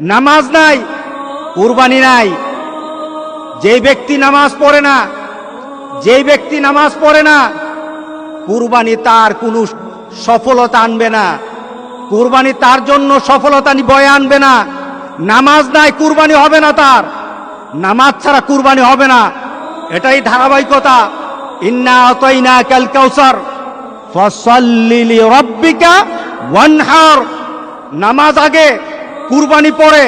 নামাজ নাই, কুরবানি নাই। যেই ব্যক্তি নামাজ পড়ে না, যেই ব্যক্তি নামাজ পড়ে না, কুরবানি তার কোনো সফলতা আনবে না। কুরবানি তার জন্য সফলতা বয়ে আনবে না। নামাজ নাই, কুরবানি হবে না তার। নামাজ ছাড়া কুরবানি হবে না। এটাই ধারাবাহিকতা। ইন্না অতইনা কাল কাউসার। ফসল্লি রব্বিকা ওয়ানহার। নামাজ আগে কুরবানি পড়ে,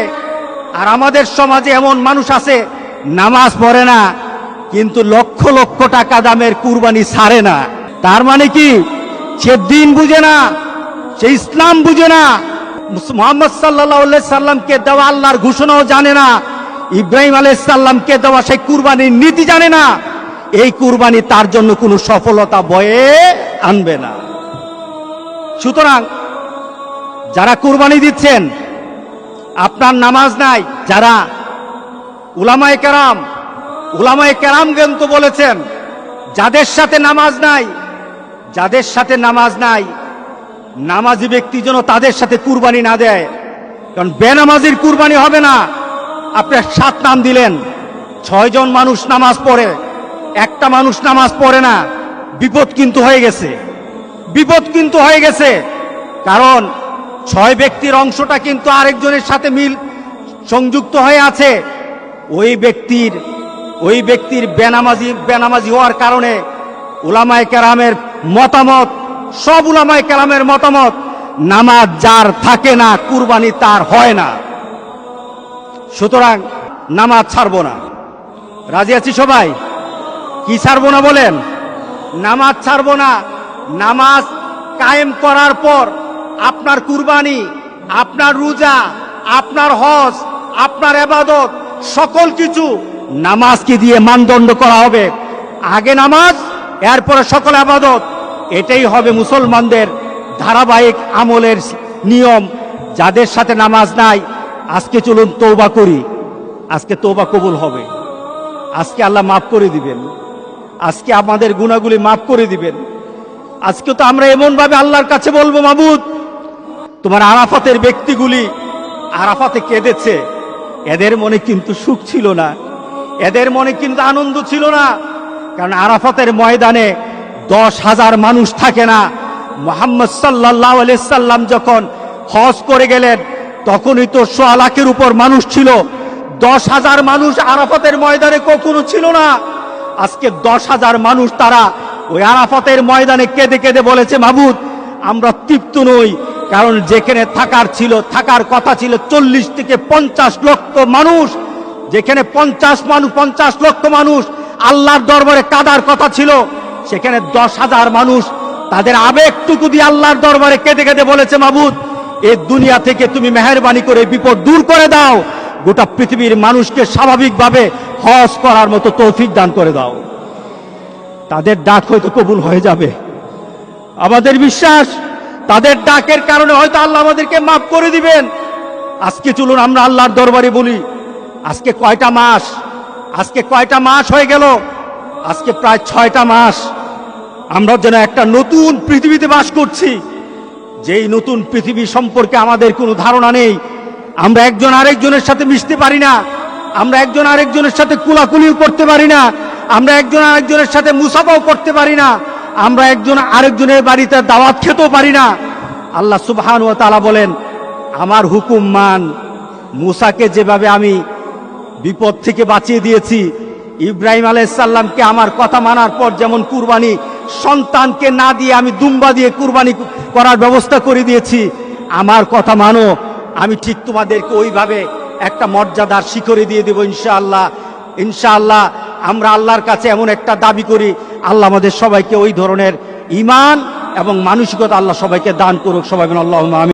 আর আমাদের সমাজে এমন মানুষ আছে, নামাজ পড়ে না, কিন্তু লক্ষ লক্ষ টাকা দামের কুরবানি ছাড়ে না। তার মানে কি? সে দিন বুঝে না, সে ইসলাম বুঝে না। মোহাম্মদ সাল্লাহ সাল্লামকে দেওয়া আল্লাহর ঘোষণাও জানে না, ইব্রাহিম আলাই সাল্লামকে দেওয়া সেই কুরবানির নীতি জানে না। এই কুরবানি তার জন্য কোনো সফলতা বয়ে আনবে না। সুতরাং, যারা কুরবানি দিচ্ছেন আপনার নামাজ নাই, যারা উলামায় কেরাম উলামায় কেরাম কিন্তু বলেছেন, যাদের সাথে নামাজ নাই, যাদের সাথে নামাজ নাই, নামাজি ব্যক্তি যেন তাদের সাথে কুরবানি না দেয়। কারণ বেনামাজির কুরবানি হবে না। আপনি সাত নাম দিলেন, ছয়জন মানুষ নামাজ পড়ে, একটা মানুষ নামাজ পড়ে না। বিপদ কিন্তু হয়ে গেছে। বিপদ কিন্তু হয়ে গেছে। কারণ ছয় ব্যক্তির অংশটা কিন্তু আরেকজনের সাথে মিল সংযুক্ত হয়ে আছে। ওই ব্যক্তির ওই ব্যক্তির বেনামাজি বেনামাজি হওয়ার কারণে উলামায়ে কেরামের মতামত, সব উলামায়ে কেরামের মতামত, নামাজ যার থাকে না, কুরবানি তার হয় না। সুতরাং নামাজ ছাড়বো না। রাজি আছি সবাই? কি ছাড়বো না বলেন? নামাজ ছাড়বো না। নামাজ কায়েম করার পর আপনার কুরবানি, আপনার রোজা, আপনার হজ, আপনার এবাদত সকল কিছু নামাজকে দিয়ে মানদণ্ড করা হবে। আগে নামাজ, এরপরে সকল আবাদত। এটাই হবে মুসলমানদের ধারাবাহিক আমলের নিয়ম। যাদের সাথে নামাজ নাই, আজকে চলুন তৌবা করি। আজকে তৌবা কবুল হবে। আজকে আল্লাহ মাফ করে দিবেন। আজকে আমাদের গুণাগুলি মাফ করে দিবেন। আজকে তো আমরা এমন ভাবে আল্লাহর কাছে বলব, মাবুদ তোমার আরাফাতের ব্যক্তিগুলি আরাফাতে কেঁদেছে। এদের মনে কিন্তু সুখ ছিল না। এদের মনে কিন্তু আনন্দ ছিল না। কারণ আরাফাতের ময়দানে দশ হাজার মানুষ থাকে না। মোহাম্মদ সাল্লাহ সাল্লাম যখন হজ করে গেলেন, তখনই তো সোয়া উপর মানুষ ছিল। দশ হাজার মানুষ আরাফাতের ময়দানে কখনো ছিল না। আজকে দশ হাজার মানুষ তারা ওই আরাফাতের ময়দানে কেঁদে কেঁদে বলেছে মাহবুদ আমরা তৃপ্ত নই। কারণ যেখানে থাকার ছিল, থাকার কথা ছিল চল্লিশ থেকে পঞ্চাশ লক্ষ মানুষ। যেখানে পঞ্চাশ মানুষ পঞ্চাশ লক্ষ মানুষ, আল্লাহর দরবারে কাদার কথা ছিল, সেখানে দশ হাজার মানুষ। তাদের আবেগটুকু দিয়ে আল্লাহর দরবারে কেঁদে কেঁদে বলেছে, মাবুদ এই দুনিয়া থেকে তুমি মেহরবানি করে বিপদ দূর করে দাও। গোটা পৃথিবীর মানুষকে স্বাভাবিকভাবে হজ করার মতো তৌফিক দান করে দাও। তাদের ডাক হয়তো কবুল হয়ে যাবে। আমাদের বিশ্বাস তাদের ডাকের কারণে হয়তো আল্লাহ আমাদেরকে মাফ করে দিবেন। আজকে চলুন আমরা আল্লাহর দরবারে বলি, আজকে কয়টা মাস? আজকে কয়টা মাস হয়ে গেল? আজকে প্রায় ছয়টা মাস। আমরা যেন একটা নতুন পৃথিবীতে বাস করছি। যেই নতুন পৃথিবী সম্পর্কে আমাদের কোনো ধারণা নেই। আমরা একজন আরেকজনের সাথে মিশতে পারি না। আমরা একজন আরেকজনের সাথে কুলাকুলিও করতে পারি না। আমরা একজন আরেকজনের সাথে মুসাফাও করতে পারি না। আমরা একজন আরেকজনের বাড়িতে দাওয়াত খেতেও পারি না। আল্লাহ সুবহান ও তালা বলেন, আমার হুকুম মান। মুসাকে যেভাবে আমি বিপদ থেকে বাঁচিয়ে দিয়েছি, ইব্রাহিম আলাইসাল্লামকে আমার কথা মানার পর যেমন কুরবানি, সন্তানকে না দিয়ে আমি দুম্বা দিয়ে কুরবানি করার ব্যবস্থা করে দিয়েছি। আমার কথা মানো। আমি ঠিক তোমাদেরকে ওইভাবে একটা মর্যাদার শিখরে দিয়ে দেবো ইনশাআল্লাহ। ইনশাআল্লাহ আমরা আল্লাহর কাছে এমন একটা দাবি করি আল্লাহ আমাদের সবাইকে ওই ধরনের ইমান এবং মানসিকতা আল্লাহ সবাইকে দান করুক। সবাই আল্লাহ আমি